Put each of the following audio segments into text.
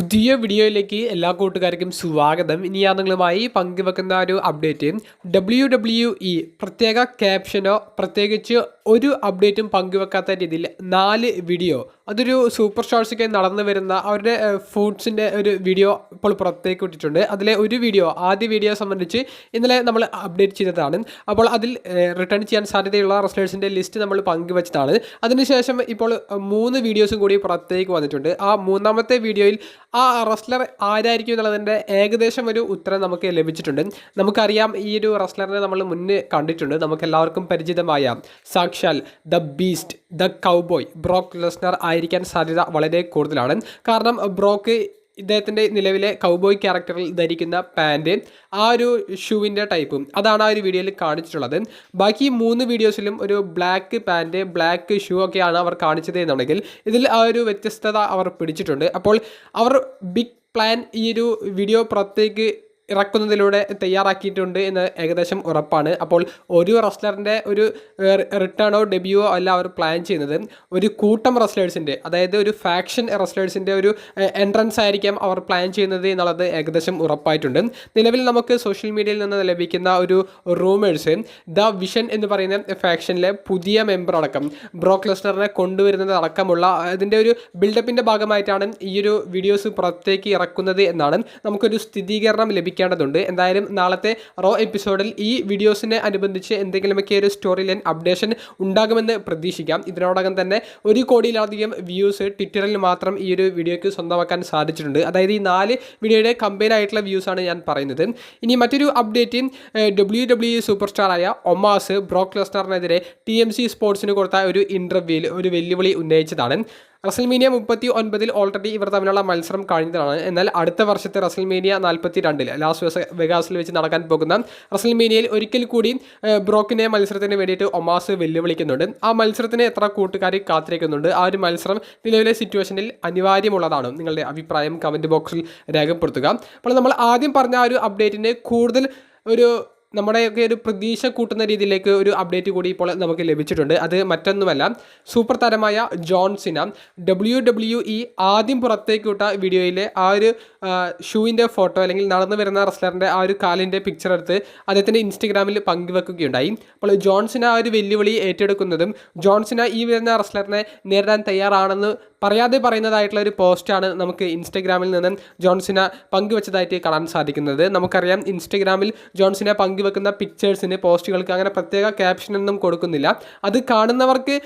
പുതിയ വീഡിയോയിലേക്ക് എല്ലാ കൂട്ടുകാർക്കും സ്വാഗതം. ഇനി ഞാൻ നിങ്ങളുമായി പങ്കുവെക്കുന്ന ഒരു അപ്ഡേറ്റ് ഡബ്ല്യു ഡബ്ല്യു ഇ പ്രത്യേക ക്യാപ്ഷനോ പ്രത്യേകിച്ച് ഒരു അപ്ഡേറ്റും പങ്കുവെക്കാത്ത രീതിയിൽ നാല് വീഡിയോ അതൊരു സൂപ്പർ ഷോർട്സൊക്കെ നടന്നു വരുന്ന അവരുടെ ഫുഡ്സിന്റെ ഒരു വീഡിയോ ഇപ്പോൾ പുറത്തേക്ക് വിട്ടിട്ടുണ്ട് അതിലെ ഒരു വീഡിയോ ആദ്യ വീഡിയോ സംബന്ധിച്ച് ഇന്നലെ നമ്മൾ അപ്ഡേറ്റ് ചെയ്തതാണ്. അപ്പോൾ അതിൽ റിട്ടേൺ ചെയ്യാൻ സാധ്യതയുള്ള റെസ്ലേഴ്സിന്റെ ലിസ്റ്റ് നമ്മൾ പങ്കുവച്ചതാണ് അതിനുശേഷം ഇപ്പോൾ മൂന്ന് വീഡിയോസും കൂടി പുറത്തേക്ക് വന്നിട്ടുണ്ട്. ആ മൂന്നാമത്തെ വീഡിയോയിൽ ആ റസ്ലർ ആരായിരിക്കും എന്നുള്ളതിന്റെ ഏകദേശം ഒരു ഉത്തരം നമുക്ക് ലഭിച്ചിട്ടുണ്ട്. നമുക്കറിയാം ഈ ഒരു റസ്ലറിനെ നമ്മൾ മുന്നേ കണ്ടിട്ടുണ്ട്. നമുക്ക് എല്ലാവർക്കും പരിചിതമായ സാക്ഷാൽ the beast the cowboy Brock Lesnar ആയിരിക്കാൻ സാധ്യത വളരെ കൂടുതലാണ്. കാരണം ബ്രോക്ക് ഇദ്ദേഹത്തിന്റെ നിലവിലെ കൗബോയ് ക്യാരക്ടറിൽ ധരിക്കുന്ന പാന്റ് ആ ഒരു ഷൂവിന്റെ ടൈപ്പും അതാണ് ആ ഒരു വീഡിയോയിൽ കാണിച്ചിട്ടുള്ളത്. ബാക്കി മൂന്ന് വീഡിയോസിലും ഒരു ബ്ലാക്ക് പാന്റ് ബ്ലാക്ക് ഷൂ ഒക്കെയാണ് അവർ കാണിച്ചത് എന്നുണ്ടെങ്കിൽ ഇതിൽ ആ ഒരു വ്യത്യസ്തത അവർ പിടിച്ചിട്ടുണ്ട്. അപ്പോൾ അവർ ബിഗ് പ്ലാൻ ഈ ഒരു വീഡിയോ പുറത്തേക്ക് ഇറക്കുന്നതിലൂടെ തയ്യാറാക്കിയിട്ടുണ്ട് എന്ന് ഏകദേശം ഉറപ്പാണ്. അപ്പോൾ ഒരു റെസ്ലറിന്റെ ഒരു റിട്ടേണോ ഡെബ്യൂവോ അല്ല അവർ പ്ലാൻ ചെയ്യുന്നത്. ഒരു കൂട്ടം റെസ്ലേഴ്സിന്റെ അതായത് ഒരു ഫാക്ഷൻ റെസ്ലേഴ്സിന്റെ ഒരു എൻട്രൻസ് ആയിരിക്കാം അവർ പ്ലാൻ ചെയ്യുന്നത് എന്നുള്ളത് ഏകദേശം ഉറപ്പായിട്ടുണ്ട്. നിലവിൽ നമുക്ക് സോഷ്യൽ മീഡിയയിൽ നിന്ന് ലഭിക്കുന്ന ഒരു റൂമേഴ്സ് ദ വിഷൻ എന്ന് പറയുന്ന ഫാക്ഷനിലെ പുതിയ മെമ്പർ അടക്കം ബ്രോക്ക് ലെസ്നറിനെ കൊണ്ടുവരുന്നത് അടക്കമുള്ള അതിന്റെ ഒരു ബിൽഡപ്പിന്റെ ഭാഗമായിട്ടാണ് ഈ ഒരു വീഡിയോസ് പുറത്തേക്ക് ഇറക്കുന്നത് എന്നാണ് നമുക്കൊരു സ്ഥിരീകരണം ലഭിക്കേണ്ടതുണ്ട് എന്തായാലും നാളത്തെ റോ എപ്പിസോഡിൽ ഈ വീഡിയോസിനെ അനുബന്ധിച്ച് എന്തെങ്കിലുമൊക്കെ ഒരു സ്റ്റോറി ലൈൻ അപ്ഡേഷൻ ഉണ്ടാകുമെന്ന് പ്രതീക്ഷിക്കാം. ഇതിനോടകം തന്നെ ഒരു കോടിയിലധികം വ്യൂസ് ട്വിറ്ററിൽ മാത്രം ഈ ഒരു വീഡിയോയ്ക്ക് സ്വന്തമാക്കാൻ സാധിച്ചിട്ടുണ്ട്. അതായത് ഈ നാല് വീഡിയോയുടെ കമ്പൈൻ ആയിട്ടുള്ള വ്യൂസാണ് ഞാൻ പറയുന്നത്. ഇനി മറ്റൊരു അപ്ഡേറ്റ് ഡബ്ല്യു ഡബ്ല്യു സൂപ്പർ സ്റ്റാറായ ഒമാസ് ബ്രോക്ക് ലെസ്നറിനെതിരെ ടി എം സി സ്പോർട്സിന് കൊടുത്ത ഒരു ഇന്റർവ്യൂവിൽ ഒരു വെല്ലുവിളി ഉന്നയിച്ചതാണ്. റസൽമീനിയ മുപ്പത്തി ഒൻപതിൽ ഓൾറെഡി ഇവർ തമ്മിലുള്ള മത്സരം കഴിഞ്ഞതാണ്. എന്നാൽ അടുത്ത വർഷത്തെ റസൽമീനിയ നാൽപ്പത്തി രണ്ടിൽ ലാസ് വെസ് വെഗാസിൽ വെച്ച് നടക്കാൻ പോകുന്ന റസൽമീനിയയിൽ ഒരിക്കൽ കൂടി ബ്രോക്കിനെ മത്സരത്തിന് വേണ്ടിയിട്ട് ഒമാസ് വെല്ലുവിളിക്കുന്നുണ്ട്. ആ മത്സരത്തിന് എത്ര കൂട്ടുകാർ കാത്തിരിക്കുന്നുണ്ട്? ആ ഒരു മത്സരം നിലവിലെ സിറ്റുവേഷനിൽ അനിവാര്യമുള്ളതാണ്. നിങ്ങളുടെ അഭിപ്രായം കമന്റ് ബോക്സിൽ രേഖപ്പെടുത്തുക. അപ്പോൾ നമ്മൾ ആദ്യം പറഞ്ഞ ആ ഒരു അപ്ഡേറ്റിന്റെ കൂടുതൽ ഒരു നമ്മുടെയൊക്കെ ഒരു പ്രതീക്ഷ കൂട്ടുന്ന രീതിയിലേക്ക് ഒരു അപ്ഡേറ്റ് കൂടി ഇപ്പോൾ നമുക്ക് ലഭിച്ചിട്ടുണ്ട്. അത് മറ്റൊന്നുമല്ല സൂപ്പർ താരമായ ജോൺസിന ഡബ്ല്യു ഡബ്ല്യു ഇ ആദ്യം പുറത്തേക്ക് വിട്ട വീഡിയോയിലെ ആ ഒരു ഷൂവിന്റെ ഫോട്ടോ അല്ലെങ്കിൽ നടന്നു വരുന്ന റെസ്ലറിന്റെ ആ ഒരു കാലിന്റെ പിക്ചർ എടുത്ത് അദ്ദേഹത്തിന്റെ ഇൻസ്റ്റഗ്രാമിൽ പങ്കുവെക്കുകയുണ്ടായി. അപ്പോൾ ജോൺസിന ആ ഒരു വെല്ലുവിളി ഏറ്റെടുക്കുന്നതും ജോൺസിന ഈ വരുന്ന റെസ്ലറിനെ നേരിടാൻ തയ്യാറാണെന്ന് പറയാതെ പറയുന്നതായിട്ടുള്ള ഒരു പോസ്റ്റാണ് നമുക്ക് ഇൻസ്റ്റഗ്രാമിൽ നിന്ന് ജോൺസിന പങ്കുവച്ചതായിട്ട് കാണാൻ സാധിക്കുന്നത്. നമുക്കറിയാം ഇൻസ്റ്റഗ്രാമിൽ ജോൺസിനെ പങ്കുവെക്കുന്ന പിക്ചേഴ്സിന് പോസ്റ്റുകൾക്ക് അങ്ങനെ പ്രത്യേക ക്യാപ്ഷനൊന്നും കൊടുക്കുന്നില്ല. അത് കാണുന്നവർക്ക്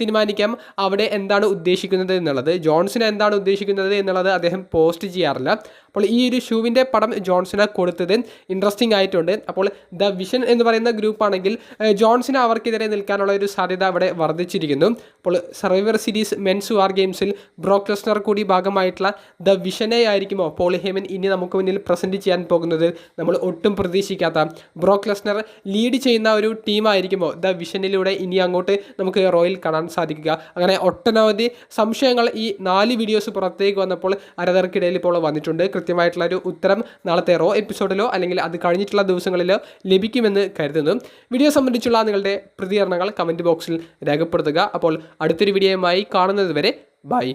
തീരുമാനിക്കാം അവിടെ എന്താണ് ഉദ്ദേശിക്കുന്നത് എന്നുള്ളത്. ജോൺസിന് എന്താണ് ഉദ്ദേശിക്കുന്നത് എന്നുള്ളത് അദ്ദേഹം പോസ്റ്റ് ചെയ്യാറില്ല. അപ്പോൾ ഈ ഒരു ഷൂവിന്റെ പടം ജോൺസിന് കൊടുത്തത്. ഇൻട്രസ്റ്റിംഗ് ആയിട്ടുണ്ട്. അപ്പോൾ ദ വിഷൻ എന്ന് പറയുന്ന ഗ്രൂപ്പ് ആണെങ്കിൽ ജോൺസിന് അവർക്കെതിരെ നിൽക്കാനുള്ള ഒരു സാധ്യത അവിടെ വർദ്ധിച്ചിരിക്കുന്നു. അപ്പോൾ സർവൈവർ സീരീസ് മെൻസ് വാർ ഗെയിംസിൽ ബ്രോക്ക് ലെസ്നർ കൂടി ഭാഗമായിട്ടുള്ള ദ വിഷനെ ആയിരിക്കുമോ പോൾ ഹേമൻ ഇനി നമുക്ക് മുന്നിൽ പ്രസന്റ് ചെയ്യാൻ പോകുന്നത് നമ്മൾ ഒട്ടും പ്രതീക്ഷിക്കാത്ത ബ്രോക്ക് ലെസ്നർ ലീഡ് ചെയ്യുന്ന ഒരു ടീമായിരിക്കുമോ ദ വിഷനിലൂടെ ഇനി അങ്ങോട്ട് നമുക്ക് റോയിൽ കാണാൻ സാധിക്കുക. അങ്ങനെ ഒട്ടനവധി സംശയങ്ങൾ ഈ നാല് വീഡിയോസ് പുറത്തേക്ക് വന്നപ്പോൾ ആരാധകർക്കിടയിൽ ഇപ്പോൾ വന്നിട്ടുണ്ട്. കൃത്യമായിട്ടുള്ള ഒരു ഉത്തരം നാളത്തെ റോ എപ്പിസോഡിലോ അല്ലെങ്കിൽ അത് കഴിഞ്ഞിട്ടുള്ള ദിവസങ്ങളിലോ ലഭിക്കുമെന്ന് കരുതുന്നു. വീഡിയോ സംബന്ധിച്ചുള്ള നിങ്ങളുടെ പ്രതികരണങ്ങൾ കമന്റ് ബോക്സിൽ രേഖപ്പെടുത്തുക. അപ്പോൾ അടുത്തൊരു വീഡിയോയുമായി കാണുന്നത് വരെ ബൈ.